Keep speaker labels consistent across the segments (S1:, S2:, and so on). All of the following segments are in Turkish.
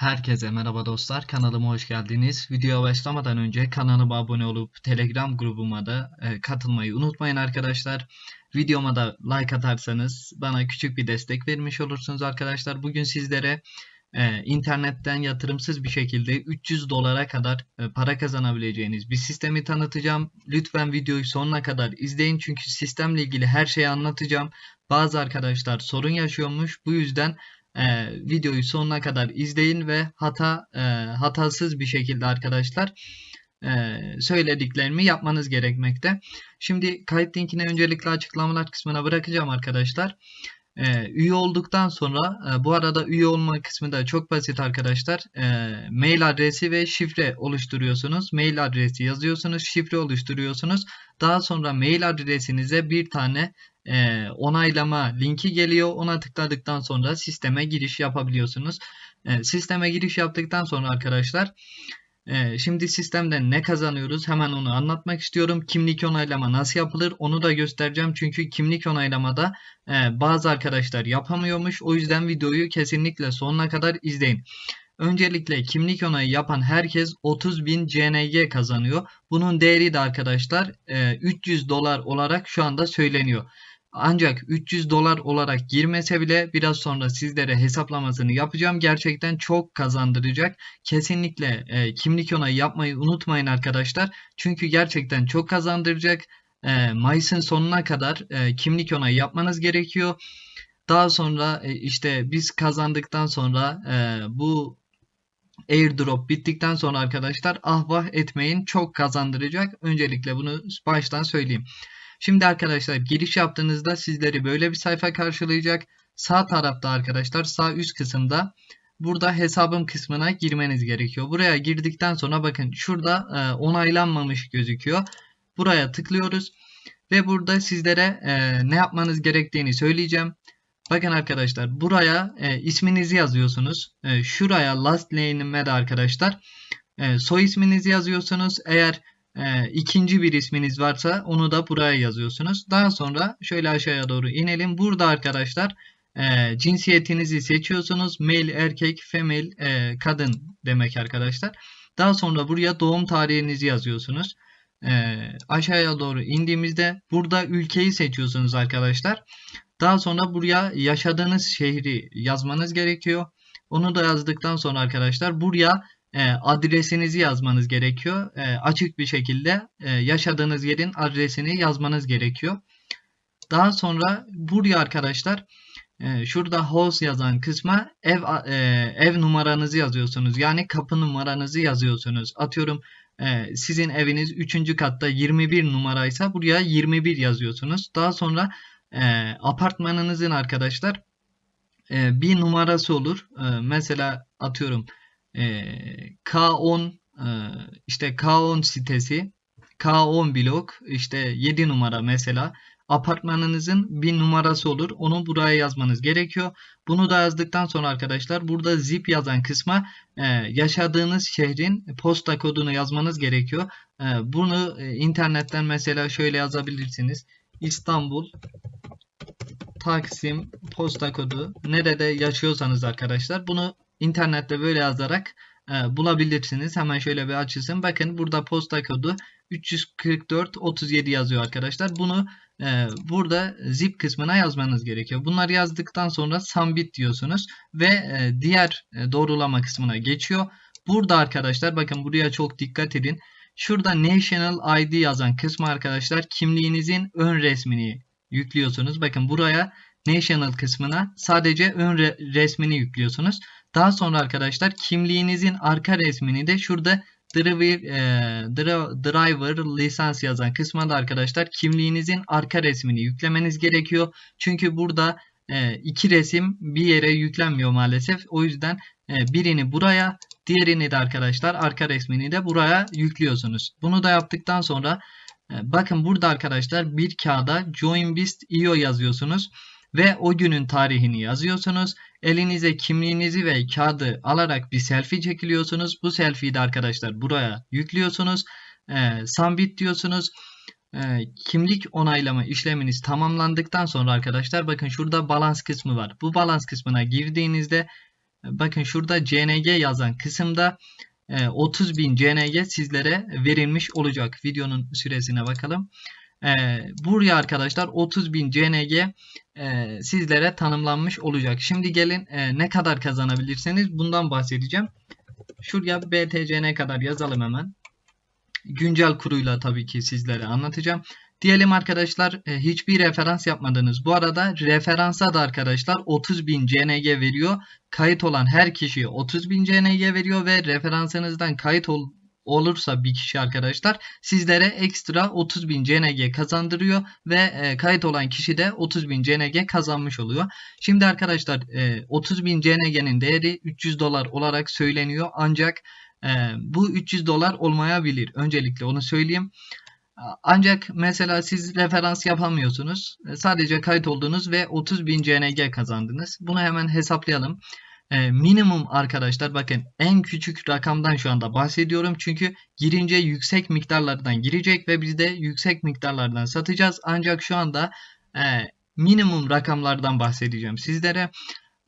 S1: Herkese merhaba dostlar. Kanalıma hoş geldiniz. Videoya başlamadan önce kanalıma abone olup Telegram grubuma da e, katılmayı unutmayın arkadaşlar. Videoma da like atarsanız bana küçük bir destek vermiş olursunuz arkadaşlar. Bugün sizlere e, internetten yatırımsız bir şekilde 300 dolara kadar e, para kazanabileceğiniz bir sistemi tanıtacağım. Lütfen videoyu sonuna kadar izleyin çünkü sistemle ilgili her şeyi anlatacağım. Bazı arkadaşlar sorun yaşıyormuş. Bu yüzden e, videoyu sonuna kadar izleyin ve hata e, hatasız bir şekilde arkadaşlar e, söylediklerimi yapmanız gerekmekte. Şimdi kayıt linkini öncelikle açıklamalar kısmına bırakacağım arkadaşlar. E, üye olduktan sonra e, bu arada üye olma kısmı da çok basit arkadaşlar. E, mail adresi ve şifre oluşturuyorsunuz. Mail adresi yazıyorsunuz, şifre oluşturuyorsunuz. Daha sonra mail adresinize bir tane e, onaylama linki geliyor. Ona tıkladıktan sonra sisteme giriş yapabiliyorsunuz. E, sisteme giriş yaptıktan sonra arkadaşlar e, şimdi sistemden ne kazanıyoruz hemen onu anlatmak istiyorum. Kimlik onaylama nasıl yapılır onu da göstereceğim. Çünkü kimlik onaylamada e, bazı arkadaşlar yapamıyormuş. O yüzden videoyu kesinlikle sonuna kadar izleyin. Öncelikle kimlik onayı yapan herkes 30.000 CNG kazanıyor. Bunun değeri de arkadaşlar 300 dolar olarak şu anda söyleniyor. Ancak 300 dolar olarak girmese bile biraz sonra sizlere hesaplamasını yapacağım. Gerçekten çok kazandıracak. Kesinlikle e, kimlik onayı yapmayı unutmayın arkadaşlar. Çünkü gerçekten çok kazandıracak. E, Mayıs'ın sonuna kadar e, kimlik onayı yapmanız gerekiyor. Daha sonra e, işte biz kazandıktan sonra e, bu airdrop bittikten sonra arkadaşlar ahvah etmeyin çok kazandıracak. Öncelikle bunu baştan söyleyeyim. Şimdi arkadaşlar giriş yaptığınızda sizleri böyle bir sayfa karşılayacak. Sağ tarafta arkadaşlar sağ üst kısımda burada hesabım kısmına girmeniz gerekiyor. Buraya girdikten sonra bakın şurada e, onaylanmamış gözüküyor. Buraya tıklıyoruz ve burada sizlere e, ne yapmanız gerektiğini söyleyeceğim. Bakın arkadaşlar buraya e, isminizi yazıyorsunuz. E, şuraya last name'ime de arkadaşlar e, soy isminizi yazıyorsunuz. Eğer e, ikinci bir isminiz varsa onu da buraya yazıyorsunuz. Daha sonra şöyle aşağıya doğru inelim. Burada arkadaşlar e, cinsiyetinizi seçiyorsunuz. Male, erkek, female, e, kadın demek arkadaşlar. Daha sonra buraya doğum tarihinizi yazıyorsunuz. E, aşağıya doğru indiğimizde burada ülkeyi seçiyorsunuz arkadaşlar. Daha sonra buraya yaşadığınız şehri yazmanız gerekiyor. Onu da yazdıktan sonra arkadaşlar buraya adresinizi yazmanız gerekiyor. E, açık bir şekilde e, yaşadığınız yerin adresini yazmanız gerekiyor. Daha sonra buraya arkadaşlar e, şurada house yazan kısma ev e, ev numaranızı yazıyorsunuz. Yani kapı numaranızı yazıyorsunuz. Atıyorum e, sizin eviniz 3. katta 21 numaraysa buraya 21 yazıyorsunuz. Daha sonra e, apartmanınızın arkadaşlar e, bir numarası olur. E, mesela atıyorum e, K10 e, işte K10 sitesi K10 blok işte 7 numara mesela apartmanınızın bir numarası olur. Onu buraya yazmanız gerekiyor. Bunu da yazdıktan sonra arkadaşlar burada zip yazan kısma e, yaşadığınız şehrin posta kodunu yazmanız gerekiyor. E, bunu e, internetten mesela şöyle yazabilirsiniz. İstanbul Taksim posta kodu nerede yaşıyorsanız arkadaşlar bunu internette böyle yazarak e, bulabilirsiniz. Hemen şöyle bir açılsın. Bakın burada posta kodu 344 37 yazıyor arkadaşlar. Bunu e, burada zip kısmına yazmanız gerekiyor. Bunları yazdıktan sonra submit diyorsunuz ve e, diğer e, doğrulama kısmına geçiyor. Burada arkadaşlar bakın buraya çok dikkat edin. Şurada National ID yazan kısmı arkadaşlar kimliğinizin ön resmini yüklüyorsunuz. Bakın buraya National kısmına sadece ön re resmini yüklüyorsunuz. Daha sonra arkadaşlar kimliğinizin arka resmini de şurada driver, e, driver lisans yazan kısma da arkadaşlar kimliğinizin arka resmini yüklemeniz gerekiyor. Çünkü burada e, iki resim bir yere yüklenmiyor maalesef. O yüzden e, birini buraya diğerini de arkadaşlar arka resmini de buraya yüklüyorsunuz. Bunu da yaptıktan sonra e, bakın burada arkadaşlar bir kağıda joinbist.io yazıyorsunuz ve o günün tarihini yazıyorsunuz. Elinize kimliğinizi ve kağıdı alarak bir selfie çekiliyorsunuz. Bu selfie'yi de arkadaşlar buraya yüklüyorsunuz. E, submit diyorsunuz. E, kimlik onaylama işleminiz tamamlandıktan sonra arkadaşlar bakın şurada balans kısmı var. Bu balans kısmına girdiğinizde bakın şurada CNG yazan kısımda 30.000 CNG sizlere verilmiş olacak. Videonun süresine bakalım. Buraya arkadaşlar 30.000 CNG sizlere tanımlanmış olacak. Şimdi gelin ne kadar kazanabilirsiniz bundan bahsedeceğim. Şuraya BTC kadar yazalım hemen. Güncel kuruyla tabii ki sizlere anlatacağım. Diyelim arkadaşlar e, hiçbir referans yapmadınız. Bu arada referansa da arkadaşlar 30.000 CNG veriyor. Kayıt olan her kişiye 30.000 CNG veriyor ve referansınızdan kayıt ol, olursa bir kişi arkadaşlar sizlere ekstra 30.000 CNG kazandırıyor ve e, kayıt olan kişi de 30.000 CNG kazanmış oluyor. Şimdi arkadaşlar e, 30.000 CNG'nin değeri 300 dolar olarak söyleniyor ancak e, bu 300 dolar olmayabilir. Öncelikle onu söyleyeyim. Ancak mesela siz referans yapamıyorsunuz. E, sadece kayıt oldunuz ve 30.000 CNG kazandınız. Bunu hemen hesaplayalım. E, minimum arkadaşlar bakın en küçük rakamdan şu anda bahsediyorum. Çünkü girince yüksek miktarlardan girecek ve biz de yüksek miktarlardan satacağız. Ancak şu anda e, minimum rakamlardan bahsedeceğim sizlere.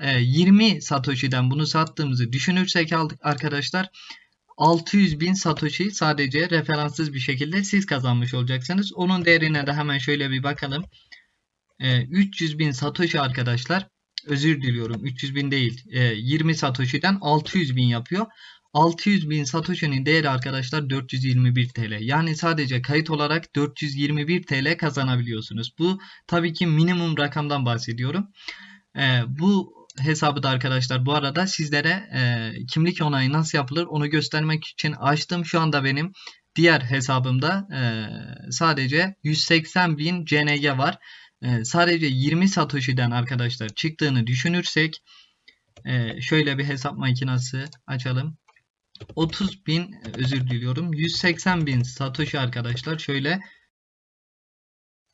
S1: E, 20 Satoshi'den bunu sattığımızı düşünürsek aldık arkadaşlar 600 bin Satoshi sadece referanssız bir şekilde siz kazanmış olacaksınız. Onun değerine de hemen şöyle bir bakalım. 300 ee, bin Satoshi arkadaşlar. Özür diliyorum 300 bin değil. 20 ee, Satoshi'den 600 bin yapıyor. 600 bin Satoshi'nin değeri arkadaşlar 421 TL. Yani sadece kayıt olarak 421 TL kazanabiliyorsunuz. Bu tabii ki minimum rakamdan bahsediyorum. Ee, bu hesabı da arkadaşlar bu arada sizlere e, kimlik onayı nasıl yapılır onu göstermek için açtım. Şu anda benim diğer hesabımda e, sadece 180 bin CNG var. E, sadece 20 Satoshi'den arkadaşlar çıktığını düşünürsek e, şöyle bir hesap makinesi açalım. 30 bin özür diliyorum 180 bin Satoshi arkadaşlar şöyle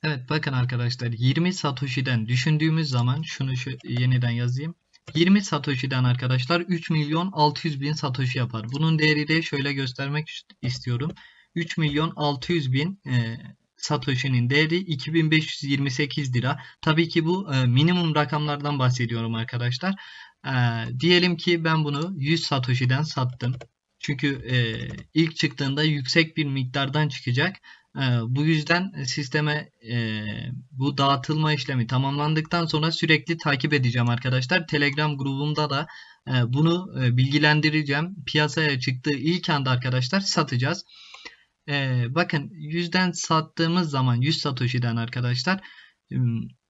S1: Evet bakın arkadaşlar 20 Satoshi'den düşündüğümüz zaman şunu şu yeniden yazayım. 20 Satoshi'den arkadaşlar 3 milyon 600 bin Satoshi yapar. Bunun değeri de şöyle göstermek istiyorum. 3 milyon 600 bin e, Satoshi'nin değeri 2528 lira. Tabii ki bu e, minimum rakamlardan bahsediyorum arkadaşlar. E, diyelim ki ben bunu 100 Satoshi'den sattım. Çünkü e, ilk çıktığında yüksek bir miktardan çıkacak. Bu yüzden sisteme bu dağıtılma işlemi tamamlandıktan sonra sürekli takip edeceğim arkadaşlar. Telegram grubumda da bunu bilgilendireceğim. Piyasaya çıktığı ilk anda arkadaşlar satacağız. E, bakın 100'den sattığımız zaman 100 Satoshi'den arkadaşlar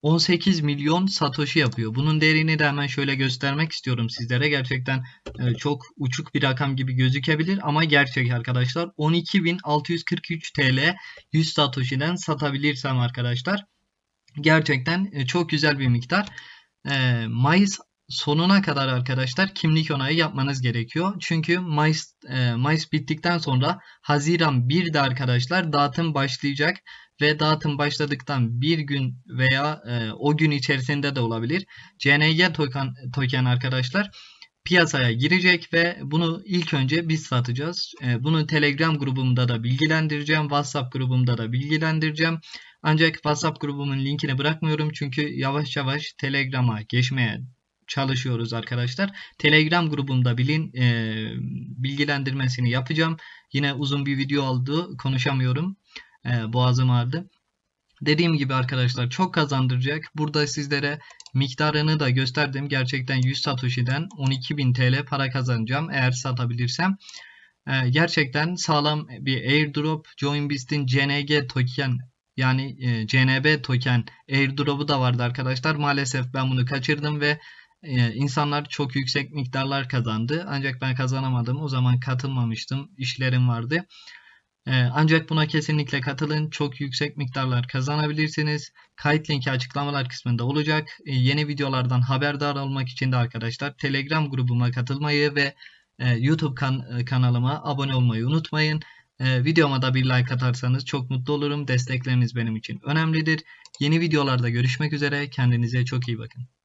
S1: 18 milyon Satoshi yapıyor. Bunun değerini de hemen şöyle göstermek istiyorum sizlere. Gerçekten e, çok uçuk bir rakam gibi gözükebilir ama gerçek arkadaşlar. 12.643 TL 100 Satoshi'den satabilirsem arkadaşlar. Gerçekten e, çok güzel bir miktar. E, Mayıs sonuna kadar arkadaşlar kimlik onayı yapmanız gerekiyor. Çünkü Mayıs, Mayıs bittikten sonra Haziran 1'de arkadaşlar dağıtım başlayacak ve dağıtım başladıktan bir gün veya e, o gün içerisinde de olabilir. CNG token, token arkadaşlar piyasaya girecek ve bunu ilk önce biz satacağız. E, bunu Telegram grubumda da bilgilendireceğim. WhatsApp grubumda da bilgilendireceğim. Ancak WhatsApp grubumun linkini bırakmıyorum çünkü yavaş yavaş Telegram'a geçmeye çalışıyoruz arkadaşlar. Telegram grubumda bilin e, bilgilendirmesini yapacağım. Yine uzun bir video oldu. Konuşamıyorum. E, boğazım ağrıdı. Dediğim gibi arkadaşlar çok kazandıracak. Burada sizlere miktarını da gösterdim. Gerçekten 100 Satoshi'den 12.000 TL para kazanacağım eğer satabilirsem. Ee, gerçekten sağlam bir airdrop. Joinbeast'in CNG token yani e, CNB token airdrop'u da vardı arkadaşlar. Maalesef ben bunu kaçırdım ve e, insanlar çok yüksek miktarlar kazandı. Ancak ben kazanamadım. O zaman katılmamıştım. İşlerim vardı. Ee, ancak buna kesinlikle katılın. Çok yüksek miktarlar kazanabilirsiniz. Kayıt linki açıklamalar kısmında olacak. Ee, yeni videolardan haberdar olmak için de arkadaşlar Telegram grubuma katılmayı ve e, YouTube kan e, kanalıma abone olmayı unutmayın. Ee, videoma da bir like atarsanız çok mutlu olurum. Destekleriniz benim için önemlidir. Yeni videolarda görüşmek üzere. Kendinize çok iyi bakın.